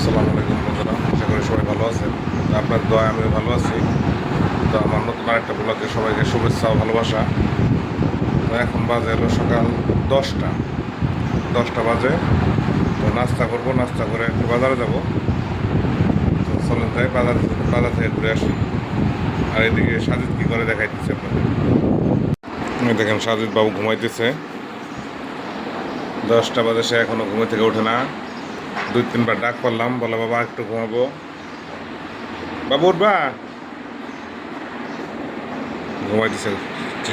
আসসালামু আলাইকুম বন্ধুরা, আশা করি সবাই ভালো আছেন। আপনার দোয়া আমি ভালো আছি। তো আমার নতুন আরেকটা ব্লগে সবাইকে শুভেচ্ছা ও ভালোবাসা। তো এখন বাজে হলো সকাল দশটা। দশটা বাজে। তো নাস্তা করব, নাস্তা করে একটু বাজারে যাব। তো চলেন যাই, বাজার বাজার থেকে ঘুরে আসি। আর এদিকে সাজিদ কী করে দেখাইতেছে আপনাদের? এই দেখেন, সাজিদ বাবু ঘুমাইতেছে। দশটা বাজে, সে এখনও ঘুমে থেকে ওঠে না। দুই তিনবার ডাক করলাম, বলে, বাবা, একটু ঘুমাবো। বাবু, উঠবা? ঘুমাই দিছে।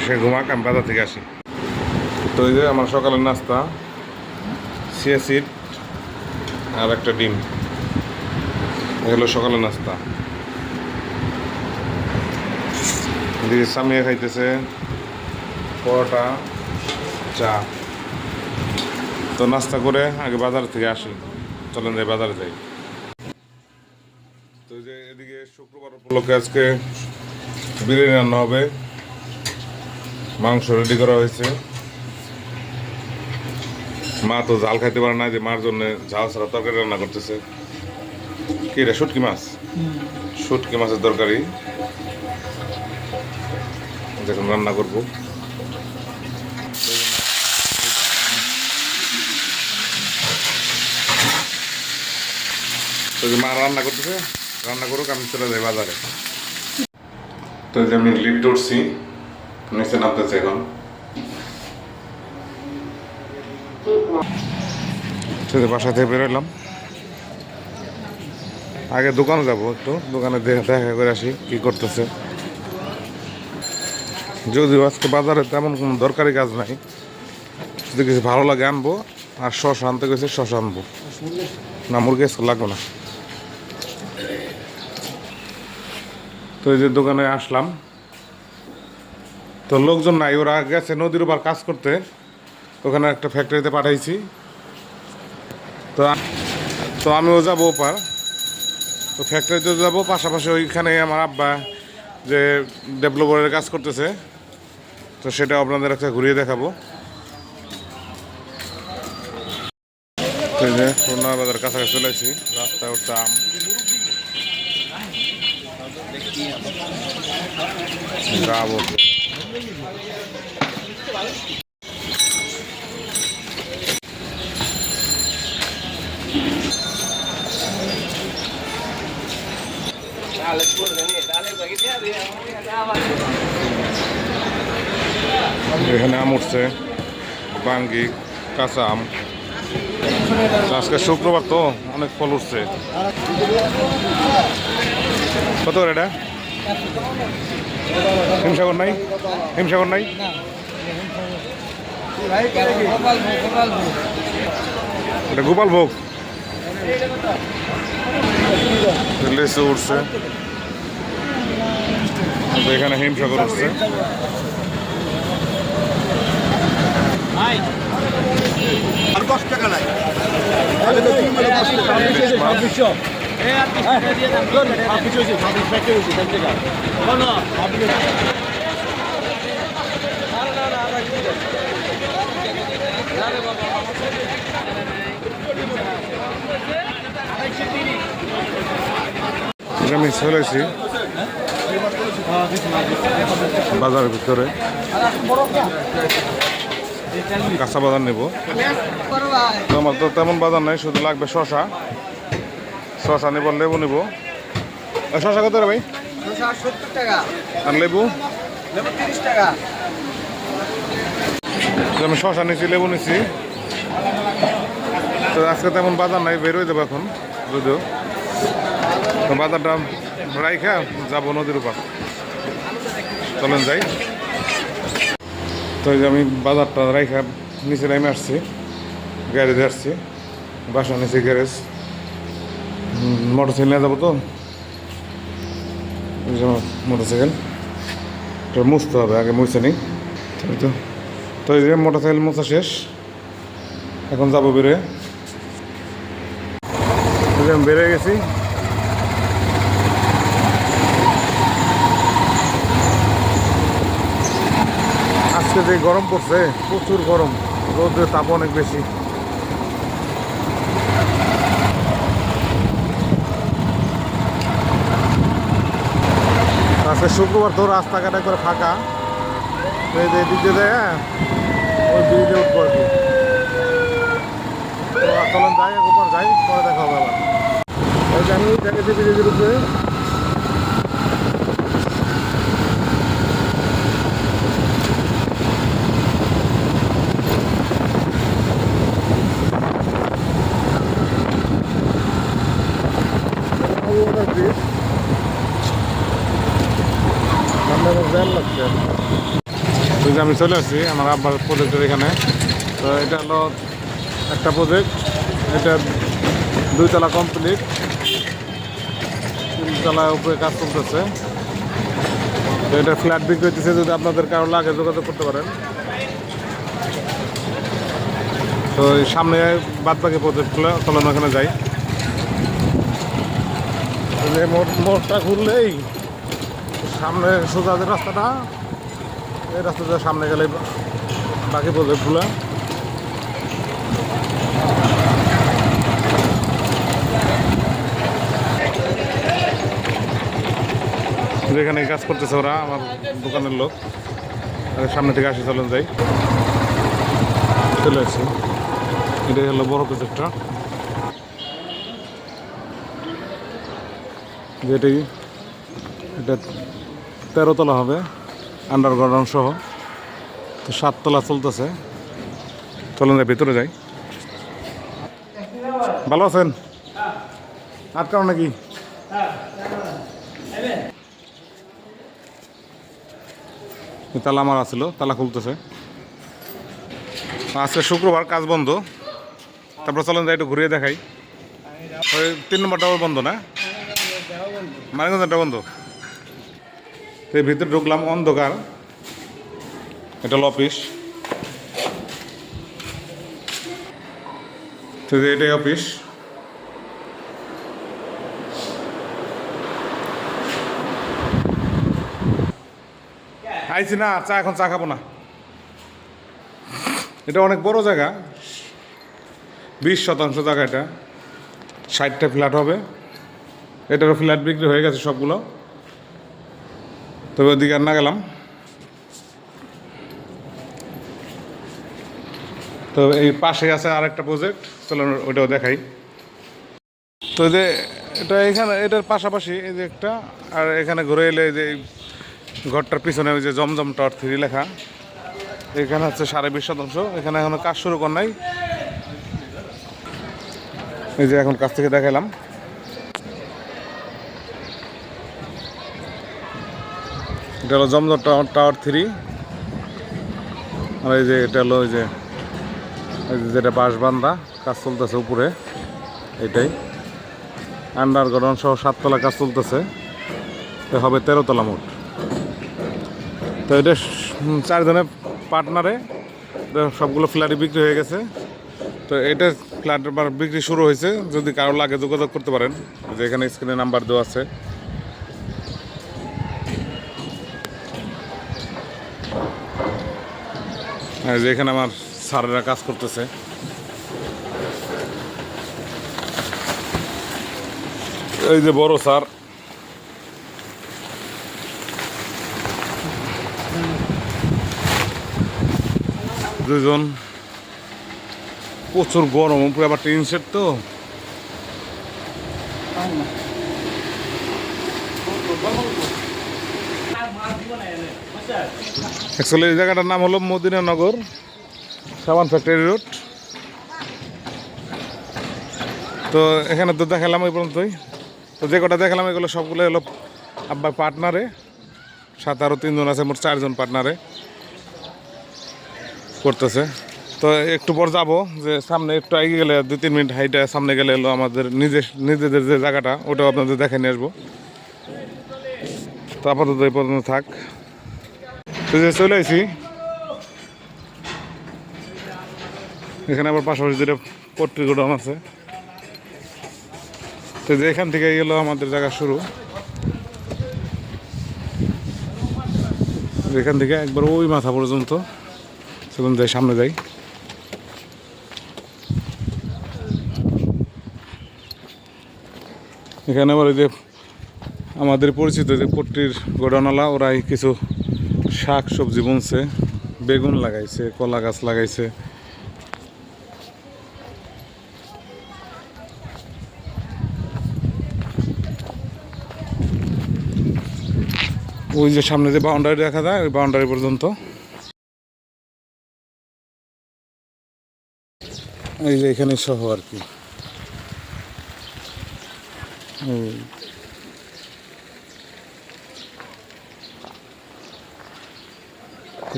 সে ঘুমাক, আমি বাজার থেকে আসি। তো এই যে আমার সকালের নাস্তা সিয়া সিট আর একটা ডিম এগুলো সকালের নাস্তা। দিয়ে সামিয়া খাইতেছে পরোটা, চা। তো নাস্তা করে আগে বাজার থেকে আসি। চলেন যাই বাজারে যাই। তো যে এদিকে শুক্রবার উপলক্ষে আজকে বিরিয়ানি রান্না হবে। মাংস রেডি করা হয়েছে। মা তো জাল খাইতে পারে না যে মার জন্য ঝাল ছাড়া তরকারি রান্না করতেছে। কি রে শুটকি মাছ? শুটকি মাছের তরকারি। দেখুন রান্না করব তো যে মা রান্না করতেছে, রান্না করুক, আমি চলে যাই বাজারে। তো যে আমি লিফট উঠছি নিচে নামতেছে এখন। বাসা থেকে বেরোলাম আগে দোকানে যাব একটু, দোকানে দেখা করে আসি কি করতেছে। যদিও আজকে বাজারে তেমন কোনো দরকারি কাজ নাই। যদি কিছু ভালো লাগে আনব, আর শস আনতে গেছে, শস আনব। না, মুরগি লাগবে না। এই যে দোকানে আসলাম। তো লোকজন নাই, ওরা গেছে নদীর উপর কাজ করতে। ওখানে একটা ফ্যাক্টরিতে পাঠাইছি। তো তো আমিও যাব ওপার। তো ফ্যাক্টরিতে যাব, পাশাপাশি ওইখানে আমার আব্বা যে ডেভেলপারের কাজ করতেছে, তো সেটা আপনাদের একটা ঘুরিয়ে দেখাবো। তো কাছাকাছি চলে রাস্তায় উঠতাম যাব এখানে আম উঠছে, বাঙ্গি, কাঁচা আম। আজকে শুক্রবার তো অনেক ফল উঠছে। কত এটা? হিমসাগর নাই? হিমসাগর নাই? এটা গোপাল ভোগ। লিচু উঠছে। এখানে হিমসাগর উঠছে। আর দশ টাকা নাই। আমি চলেছি বাজারের ভিতরে। কাঁচা বাজার নেব। আমার তো তেমন বাজার নাই, শুধু লাগবে শশা শশা নেব লেবু নেব শশা কত রে ভাই? আর লেবু? আমি শশা নিছি লেবু নিছি। তো আজকে তেমন বাজার নাই বেরোয় দেবো এখন যদিও। তো বাজারটা রাইখা যাব নদীর উপর। চলেন যাই। তো আমি বাজারটা রাইখা নিচে নামে আসছি গ্যারেজে আসছি বাসা নিচে গ্যারেজ। মোটর সাইকেল নিয়ে যাব তো। মোটর সাইকেল মুছতে হবে, আগে মুছে এই তো। তো এই যে মোটর সাইকেল মোছা শেষ। এখন যাব বেরোয় আমি বেরিয়ে গেছি। আজকে যে গরম পড়ছে, প্রচুর গরম। রোদের তাপ অনেক বেশি। আজকে শুক্রবার তো রাস্তাঘাটে করে ফাঁকা। দিতে দেয় ওই ব্রিজে উঠবো আর কি। তো চলুন যাই এক উপর যাই, পরে দেখা হবে আবার। ওই জানি দেখেছি ব্রিজের উপরে ব্রিজ সামনে আমার ভ্যান লাগছে ওই যে আমি চলে আসছি, আমার আব্বার প্রজেক্টের এখানে। তো এটা হলো একটা প্রজেক্ট এটা দুইতলা কমপ্লিট তিনতলার উপরে কাজ চলতেছে। তো এটা ফ্ল্যাট বিক্রি হইতেছে, যদি আপনাদের কারও লাগে, যোগাযোগ করতে পারেন। তো সামনে বাদ বাকি প্রজেক্টগুলো চলুন ওখানে যাই। মোড়টা ঘুরলেই সামনে সোজা যে রাস্তাটা এই রাস্তাটা সামনে গেলে বাকি প্রজেক্টগুলো যেখানে কাজ করতেছে ওরা, আমার দোকানের লোক। সামনে থেকে আসি, চলুন যাই। চলে আসছি এটা হলো বড় প্রজেক্টটা। যেটি এটা তেরোতলা হবে। আন্ডারগ্রাউন্ড সহ। তো সাততলা চলতেছে। চলুন ভিতরে যাই। ভালো আছেন? আটকাও নাকি? তালা আমার আছিল, তালা খুলতেছে। আজকে শুক্রবার কাজ বন্ধ। তারপর চলেন যাই একটু ঘুরিয়ে দেখাই। ওই তিন নম্বরটাও বন্ধ না? মানিগঞ্জটা বন্ধ? তো ভিতরে ঢুকলাম অন্ধকার। এটা অফিস। তো এটাই অফিস। আইছি না, চা এখন চা খাব না। এটা অনেক বড় জায়গা। বিশ শতাংশ জায়গা এটা। ষাটটা ফ্ল্যাট হবে। এটারও ফ্ল্যাট বিক্রি হয়ে গেছে সবগুলো। তবে ওদিকে আর না গেলাম। তো এই পাশে আছে আরেকটা প্রজেক্ট চলো ওটাও দেখাই। তো যে এটা এখানে, এটার পাশাপাশি এই যে একটা, আর এখানে ঘুরে এলে যে ঘরটার পিছনে ওই যে জমজম টর থ্রি লেখা। এখানে হচ্ছে সাড়ে বিশ শতাংশ, এখানে এখনও কাজ শুরু কর নাই। এই যে এখন কাছ থেকে দেখালাম এটা হলো জমজম টাওয়ার টাওয়ার থ্রি আর এই যে এটা হলো ওই যে যেটা বাঁশবান্ধা, কাজ চলতেছে উপরে এটাই আন্ডারগ্রাউন্ড সহ সাততলা কাজ চলতেছে। তো হবে তেরোতলা মোট। তো এটা চারজনের পার্টনারে সবগুলো ফ্ল্যাটই বিক্রি হয়ে গেছে। তো এটা ফ্ল্যাট বিক্রি শুরু হয়েছে। যদি কারও লাগে যোগাযোগ করতে পারেন। যে এখানে স্ক্রিনে নাম্বার দেওয়া আছে। আর যে এখানে আমার স্যারেরা কাজ করতেছে। এই যে বড় স্যার। দুজন। প্রচুর গরম, উপরে আবার টিন সেট তো। অ্যাকচুয়ালি এই জায়গাটার নাম হলো মদিনানগর সাবান ফ্যাক্টরি রোড। তো এখানে তো দেখালাম ওই পর্যন্তই। তো যে কটা দেখালাম, এগুলো সবগুলো হলো আব্বা পার্টনারে সাত আরও তিনজন আছে, মোট চারজন পার্টনারে করতেছে। তো একটু পর যাব, যে সামনে একটু এগিয়ে গেলে দু তিন মিনিট হাইটে সামনে গেলে এলো আমাদের নিজের নিজেদের যে জায়গাটা, ওটাও আপনাদের দেখে নিয়ে আসব। আপাতত এই পর্যন্ত থাক। তো যে চলে আসি এখানে আবার পাশাপাশি দুটো পট্টি গোডাউন আছে। তো যে এখান থেকে গেলো আমাদের জায়গা শুরু। এখান থেকে একবার ওই মাথা পর্যন্ত। চলুন যাই সামনে যাই। এখানে আবার ওই যে আমাদের পরিচিত যে পট্টির গোডানওয়ালা ওরাই কিছু শাক সবজি বুনছে, বেগুন লাগাইছে, কলা গাছ লাগাইছে। ওই যে সামনে যে বাউন্ডারি দেখা যায়, ওই বাউন্ডারি পর্যন্ত। এই যে এখানে সহ আর কি।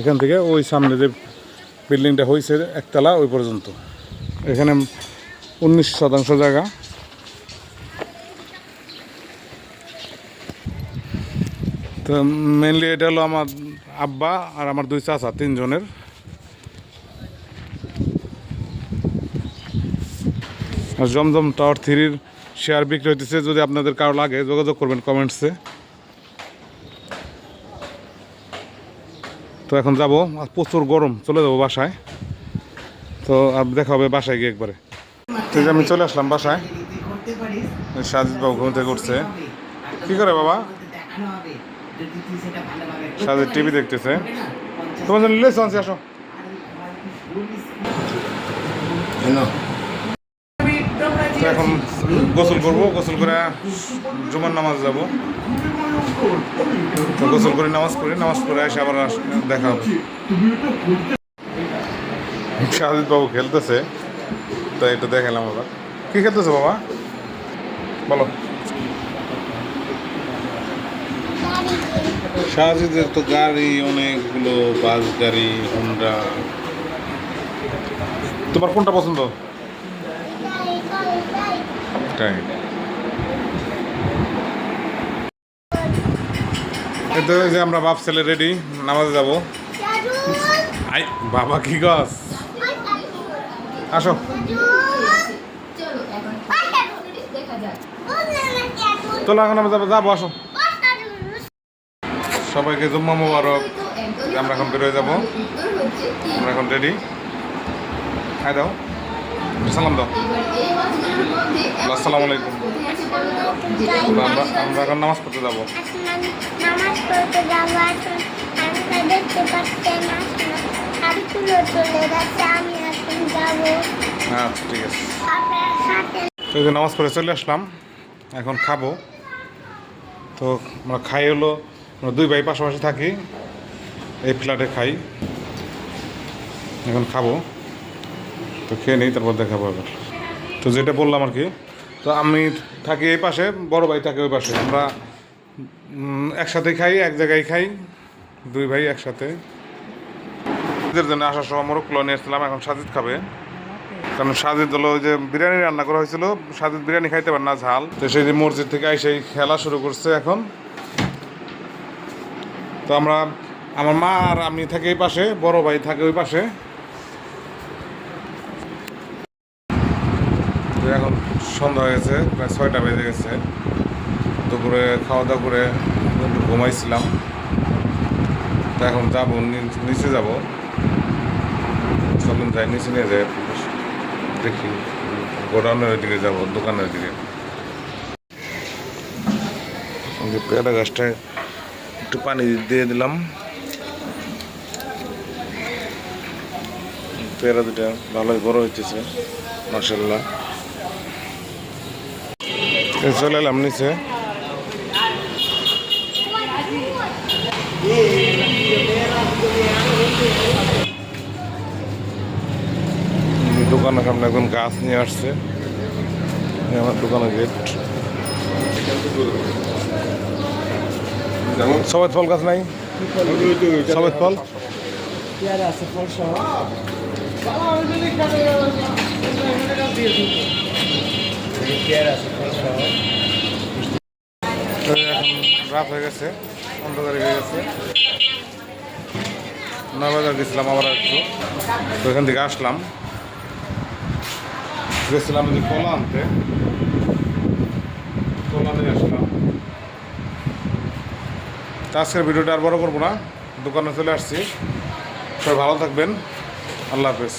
এখান থেকে ওই সামনে যে বিল্ডিংটা হয়েছে একতলা, ওই পর্যন্ত। এখানে উনিশ শতাংশ জায়গা। তো মেনলি এটা হলো আমার আব্বা আর আমার দুই চাচা, তিনজনের। আর জমজম টাওয়ার থ্রির শেয়ার বিক্রি হইতেছে, যদি আপনাদের কারও লাগে, যোগাযোগ করবেন কমেন্টসে তো এখন যাব। প্রচুর গরম, চলে যাব বাসায়। তো আর দেখা হবে বাসায় গিয়ে একবারে। ঠিক আমি চলে আসলাম বাসায়। সাজিদ বাবু ঘুম থেকে উঠছে। কি করে বাবা? সাজিদ টিভি দেখতেছে। তোমার জন্য লেস আনছি, আসো। এখন গোসল করব, গোসল করে জুমার নামাজ যাব। তো গোসল করে নামাজ পড়ি নামাজ পড়ে এসে আবার দেখা হবে। শাহিদ বাবু খেলতেছে তো এটা দেখালাম আবার। কি খেলতেছে বাবা? বলো। শাহজিদের তো গাড়ি অনেকগুলো বাস গাড়ি হোন্ডা তোমার কোনটা পছন্দ? তাই। এই যে আমরা বাপ ছেলে রেডি নামাজে যাব। আই, বাবা, কি গাছ? আসো। চলো এখন আমরা যাব যাব, আসো। সবাইকে জুম্মা মোবারক। আমরা এখন বেরোয় যাব। আমরা এখন রেডি খাই দাও। সালাম দাও। আসসালামু আলাইকুম। আমরা আমরা এখন নামাজ পড়তে যাব। আচ্ছা ঠিক আছে। তো নামাজ পড়ে চলে আসলাম, এখন খাব। তো আমরা খাই হলো, আমরা দুই ভাই পাশাপাশি থাকি, এই ফ্ল্যাটে খাই। এখন খাব। তো খেয়ে নিই, তারপর দেখা এবার তো যেটা বললাম আর কি, তো আমি থাকি এই পাশে, বড় ভাই থাকে ওই পাশে। আমরা একসাথে খাই, এক জায়গায় খাই, দুই ভাই একসাথে। এদের জন্য আসার সময় মোরগ নিয়ে এসেছিলাম এখন সাজিদ খাবে। কারণ সাজিদ হলো ওই যে বিরিয়ানি রান্না করা হয়েছিল, সাজিদ বিরিয়ানি খাইতে পারে না, ঝাল। তো সেই যে মসজিদ থেকে সেই খেলা শুরু করছে এখন। তো আমরা, আমার মা আর আমি থাকি এই পাশে, বড় ভাই থাকে ওই পাশে। এখন সন্ধ্যা হয়ে গেছে, প্রায় ছয়টা বেজে গেছে। দুপুরে খাওয়া দাওয়া করে একটু ঘুমাইছিলাম। তো এখন যাব নিচে যাব। চলুন যাই, নিচে নিয়ে যাই দেখি, গোডাউনের দিকে যাব, দোকানের দিকে পেয়ারা গাছটায় একটু পানি দিয়ে দিলাম। পেয়ারা দুটা ভালোই বড় হইতেছে মার্শাল্লাহ চলে এলাম নিচে দোকানের সামনে একজন গাছ নিয়ে আসছে। আমার দোকানের গেট সবাই ফল গাছ নাই? সবাই ফল? তো এখন হয়ে গেছে হয়ে গেছে। গেছিলাম আবার একটু। এখান থেকে আসলাম। গেছিলাম আনতে। আসলাম। আজকের ভিডিওটা আর বড় করব না। দোকানে চলে আসছি। সবাই ভালো থাকবেন। আল্লাহ হাফেজ।